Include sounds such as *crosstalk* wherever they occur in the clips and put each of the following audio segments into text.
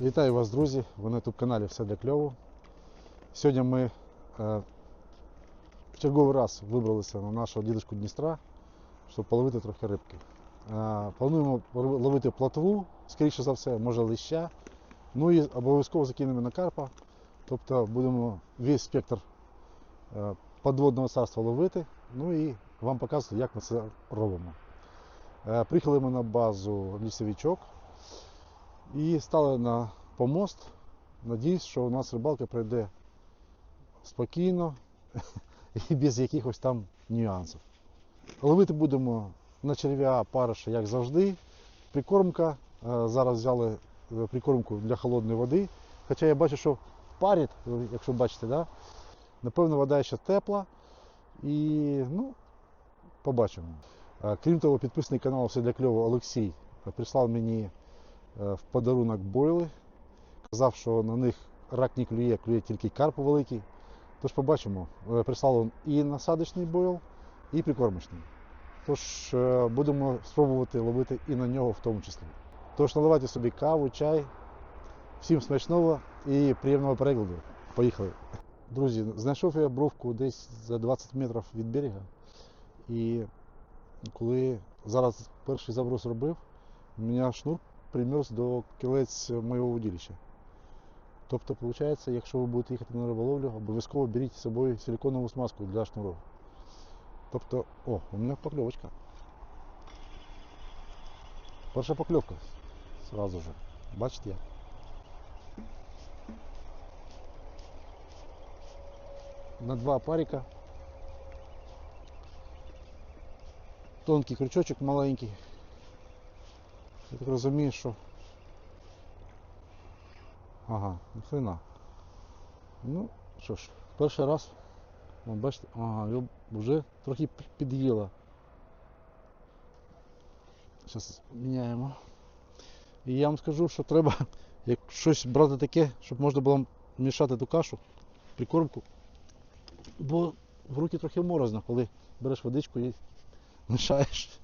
Вітаю вас, друзі! Ви на youtube каналі Все для кльову. Сьогодні ми е, в черговий раз вибралися на нашого дідушку Дністра, щоб половити трохи рибки. Е, плануємо ловити плотву, скоріше за все, може лища. Ну і обов'язково закинемо на карпа. Тобто будемо весь спектр е, подводного царства ловити. Ну і вам показувати, як ми це робимо. Приїхали ми на базу лісовичок. І стали на помост. Надіюсь, що у нас рибалка пройде спокійно *laughs* і без якихось там нюансів. Ловити будемо на черв'я париша, як завжди. Прикормка. е, Зараз взяли е, прикормку для холодної води. Хоча я бачу, що парить, якщо бачите, да? напевно, вода ще тепла. І ну, побачимо. Е, Крім того, підписаний канал Все для кльово Олексій прислав мені в подарунок бойли. Казав, що на них рак не клює, клює тільки карп великий. Тож побачимо. Е, Прислав він і насадочний бойл, і прикормочний. Тож е, будемо спробувати ловити і на нього в тому числі. Тож наливайте собі каву, чай. Всім смачного і приємного перегляду. Поїхали. Друзі, знайшов я бровку десь за 20 метрів від берега. І коли зараз перший заброс робив, у мене шнур примерз до кілець моєго удилища. Тобто, виходить, якщо ви будете їхати на риболовлю, обов'язково беріть з собою силиконову смазку для шнуров. Тобто, о, у мене покльовочка. Перша покльовка. Сразу же. Бачите як? На два парика. Тонкий крючочок маленький. Я так розумію, що. Ага, ніхрена. Ну, що ж, перший раз, о, бачите, ага, його вже трохи під'їла. Зараз міняємо. І я вам скажу, що треба *laughs* як щось брати таке, щоб можна було мішати ту кашу, прикормку. Бо в руки трохи морозно, коли береш водичку і *laughs* мішаєш.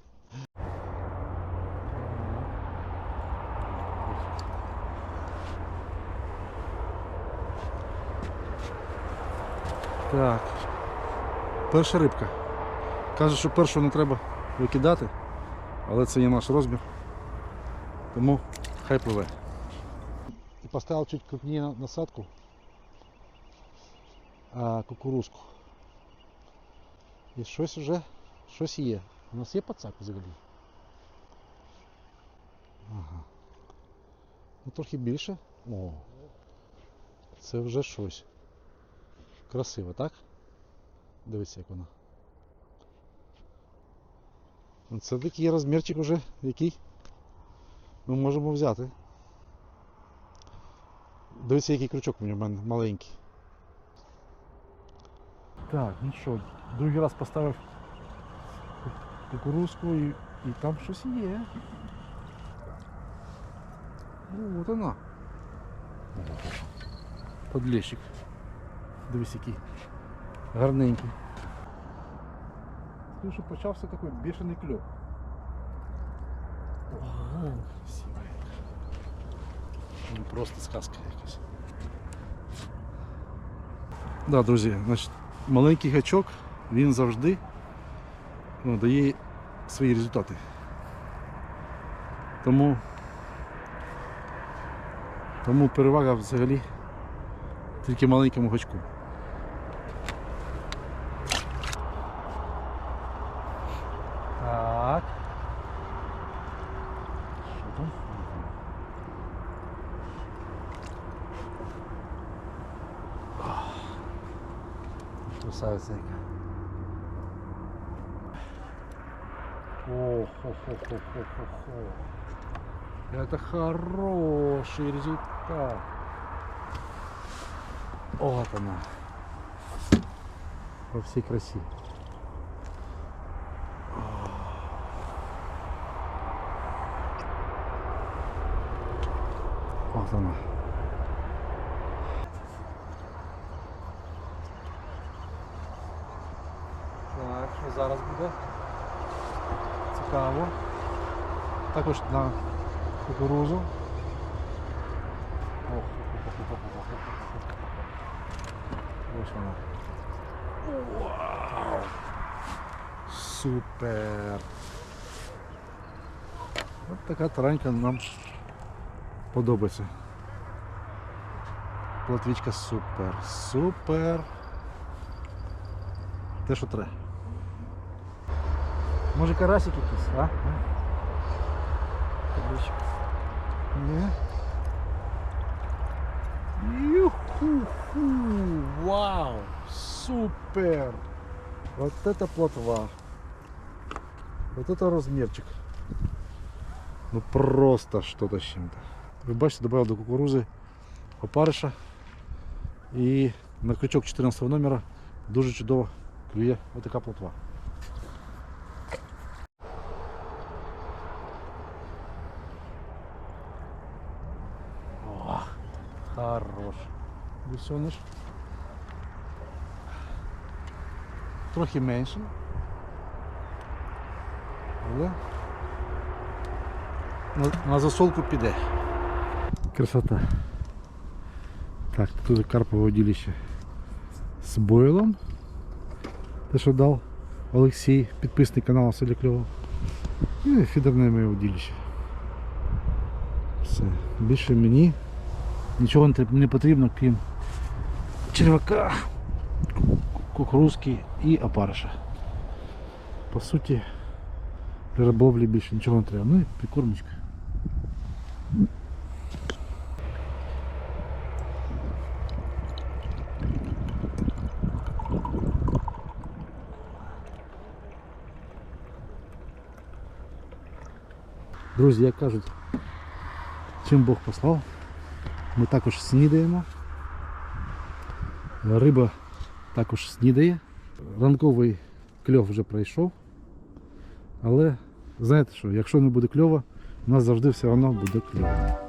Так. Перша рибка. Каже, що першу не треба викидати, але це є наш розмір. Тому хай пливе. І поставив чуть крупніше насадку а, кукурузку. І щось вже щось є. У нас є пацак взагалі. Ага. Ну трохи більше. О. Це вже щось. Красиво, так? Дивіться, як вона. Ну, Це такий розмірчик уже, який ми можемо взяти. Дивіться, який крючок у мене маленький. Так, ну що, другий раз поставив кукурузку і, і там щось є. Ну, от вона. Подлещик. Дивись, який гарненький. Скажу, що почався такий бешений кльов. Ого, красивий. Просто сказка якась. Да, друзі, значить, маленький гачок, він завжди ну, дає свої результати. Тому, тому перевага взагалі тільки маленькому гачку. Красавиця. О, хо хо хо хо хо хо Это хороший результат. Вот она. Во всей красе. Вот она. Так, що зараз буде? Цікаво. Також на кукурузу. Ось вона. Вау! Супер! От така таранька нам подобається. Платвічка супер, супер. Те, що треба. Може карасик якийсь, а? Табличка. Ні. Юху-ху! Вау! Супер! Вот это плотва. Вот это размерчик. Ну просто что-то с чем-то. Ви бачите, добавив до кукурузи опариша. І на крючок 14 номера дуже чудово клює отака плотва. Гусьониш. Трохи менше. Але на, на засолку піде. Красота. Так, тут карпове удилище з бойлом. Те, що дав Олексій, підписник каналу Селі Кльово. І фідерне моє удилище. Все. Більше мені нічого не потрібно, крім червака, ку- кукурузки і опариша. По суті, для риболовлі більше нічого не треба. Ну і прикормочка. Друзі, як кажуть, чим Бог послав, ми також снідаємо. Риба також снідає. Ранковий кльов вже пройшов. Але знаєте що, якщо не буде кльова, у нас завжди все одно буде кльово.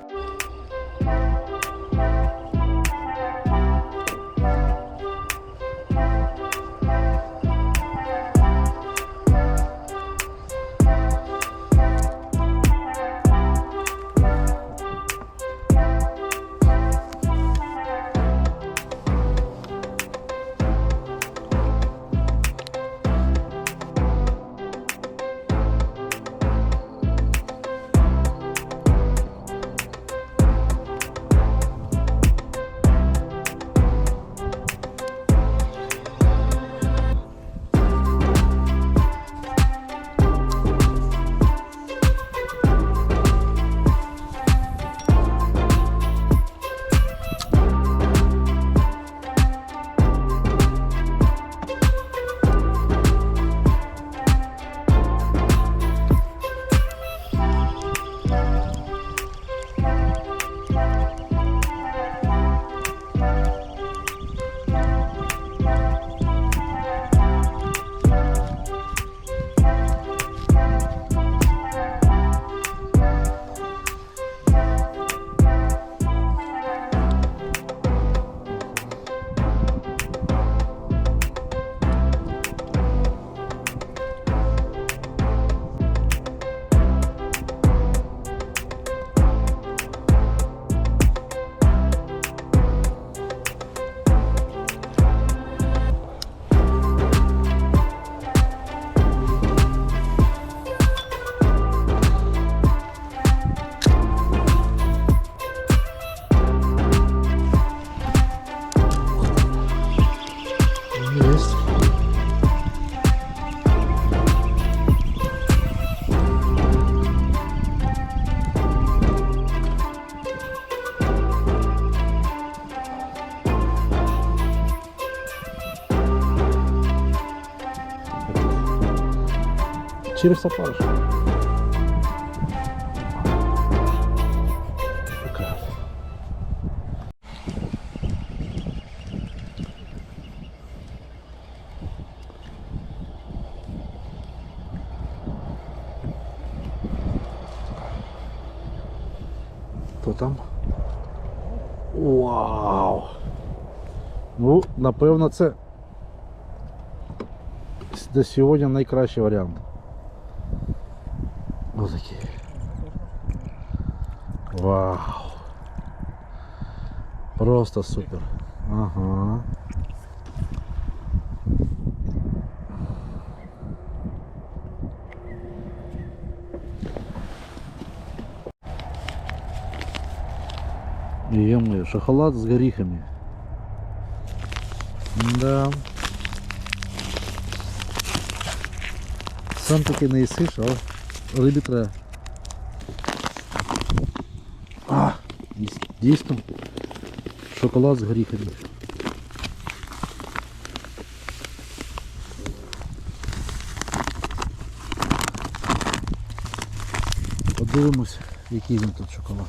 Через опарыш. Такая. Хто там? Вау! Ну, напевно, це до сьогодні найкращий варіант. Ось такий. Вау! Просто супер. Ага. Ё-моё, шоколад с горихами. Да. Сам таки не їсиш, а рибі треба. А, дійс- дійсно. Шоколад з горіхами. Подивимось, який він тут шоколад.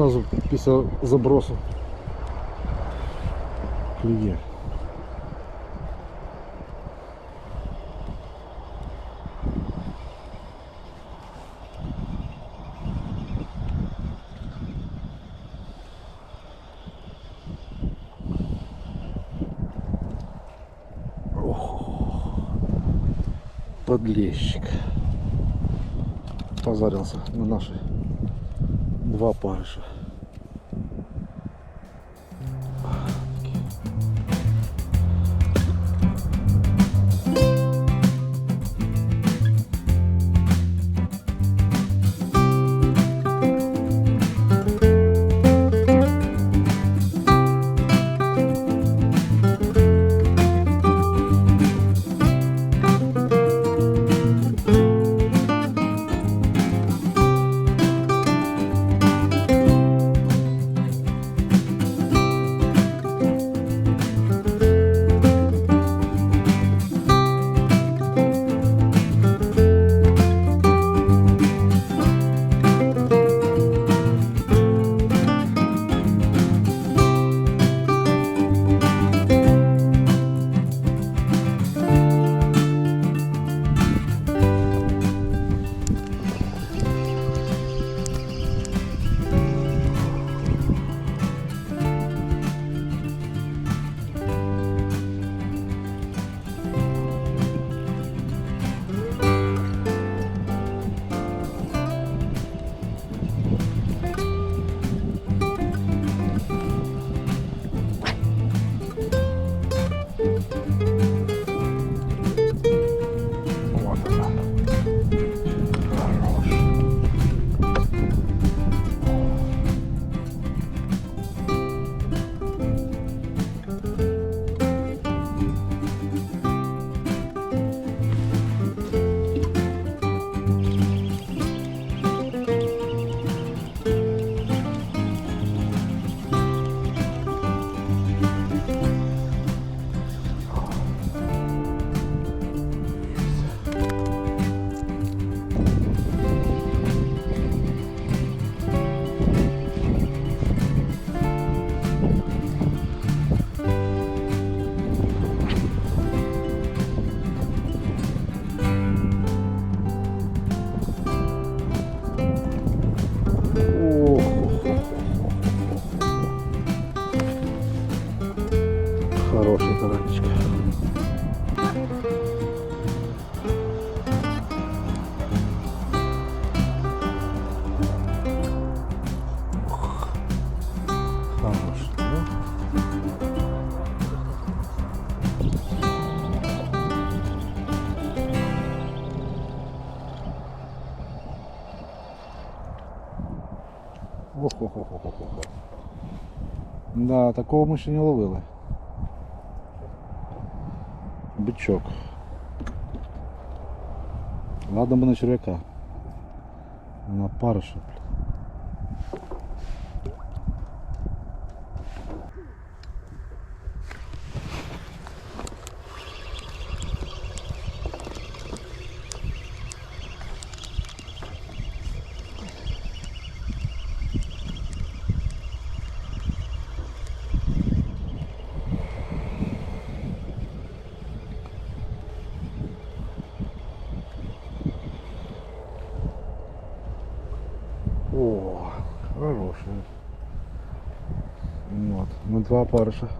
Сразу після забросу клює. Подлещик. Позарился на наши два парыша. Да, такого ми ще не ловили. Бичок. Ладно бы на червяка. На парыша, блин. От, ми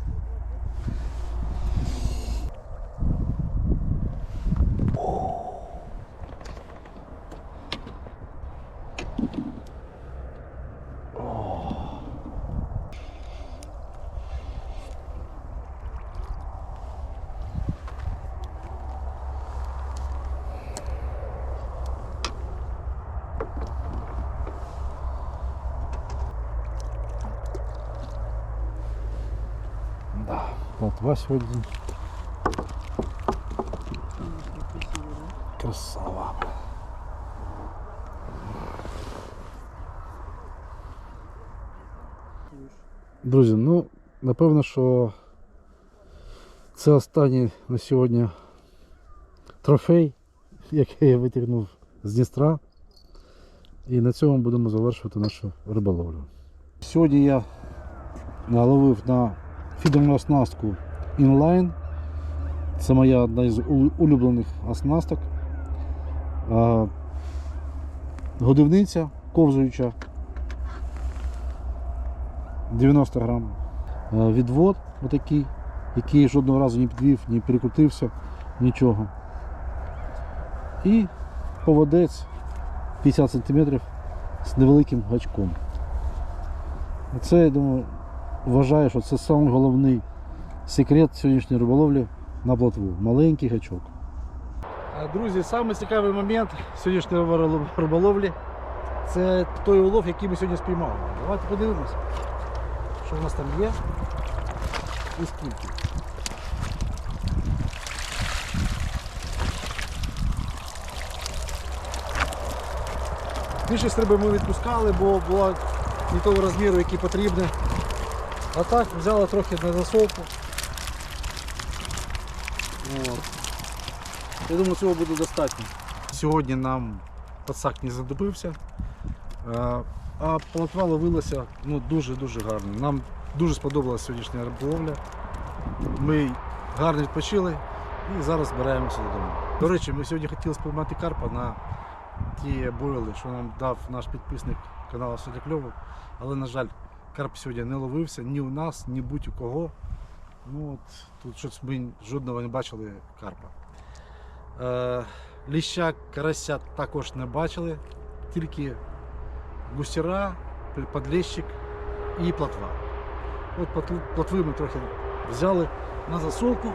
плотва сьогодні. Красава. Друзі, ну, напевно, що це останній на сьогодні трофей, який я витягнув з Дністра. І на цьому будемо завершувати нашу риболовлю. Сьогодні я наловив на фідерну оснастку інлайн. Це моя одна із улюблених оснасток. А, Годівниця ковзуюча 90 грам. Відвод отакий, який жодного разу не підвів, не перекрутився, нічого. І поводець 50 см з невеликим гачком. Це, я думаю, вважаю, що це самий головний секрет сьогоднішньої риболовлі на плотву. Маленький гачок. Друзі, самий цікавий момент сьогоднішньої риболовлі це той улов, який ми сьогодні спіймали. Давайте подивимося, що в нас там є і скільки. Більшість риби ми відпускали, бо була не того розміру, який потрібний. А так взяла трохи на засолку. От. Я думаю, цього буде достатньо. Сьогодні нам пацак не задобився, а- а полотва ловилася ну, дуже-дуже гарно. Нам дуже сподобалася сьогоднішня риболовля. Ми гарно відпочили і зараз збираємося додому. До речі, ми сьогодні хотіли спіймати карпа на ті бойли, що нам дав наш підписник каналу Сьогодні Кльово. Але, на жаль, карп сьогодні не ловився ні у нас, ні будь у кого. Ну, от, тут щось ми жодного не бачили карпа. Е, ліща, карася також не бачили, тільки гусіра, подлещик і плотва. От плотви ми трохи взяли на засолку.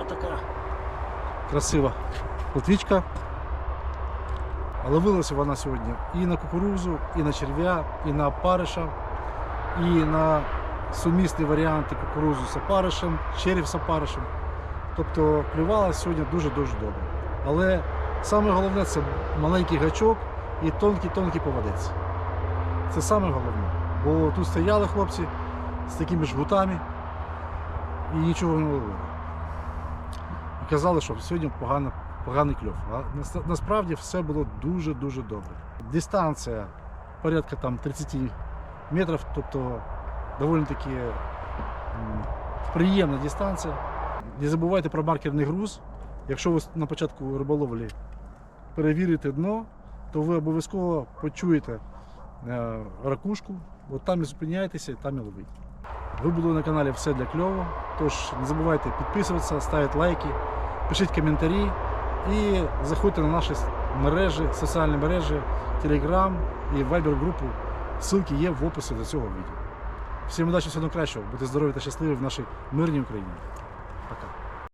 Отака красива плотвічка. А ловилася вона сьогодні і на кукурузу, і на черв'я, і на опариша, і на сумісні варіанти кукурузу з опаришем, червь з опаришем. Тобто клювала сьогодні дуже-дуже добре. Але саме головне це маленький гачок і тонкий-тонкий поводець. Це саме головне. Бо тут стояли хлопці з такими жгутами і нічого не ловили. І казали, що сьогодні погано, поганий кльов. А насправді все було дуже-дуже добре. Дистанція порядка там 30 метрів, тобто доволі таки приємна дистанція. Не забувайте про маркерний груз. Якщо ви на початку риболовлі перевірите дно, то ви обов'язково почуєте е, ракушку, от там і зупиняєтеся, там і ловіть. Ви були на каналі Все для кльово. Тож не забувайте підписуватися, ставити лайки, пишіть коментарі і заходьте на наші мережі, соціальні мережі, Telegram і Viber групу. Ссылки є в описі до цього відео. Всім удачі, всього найкращого, будьте здорові та щасливі в нашій мирній Україні.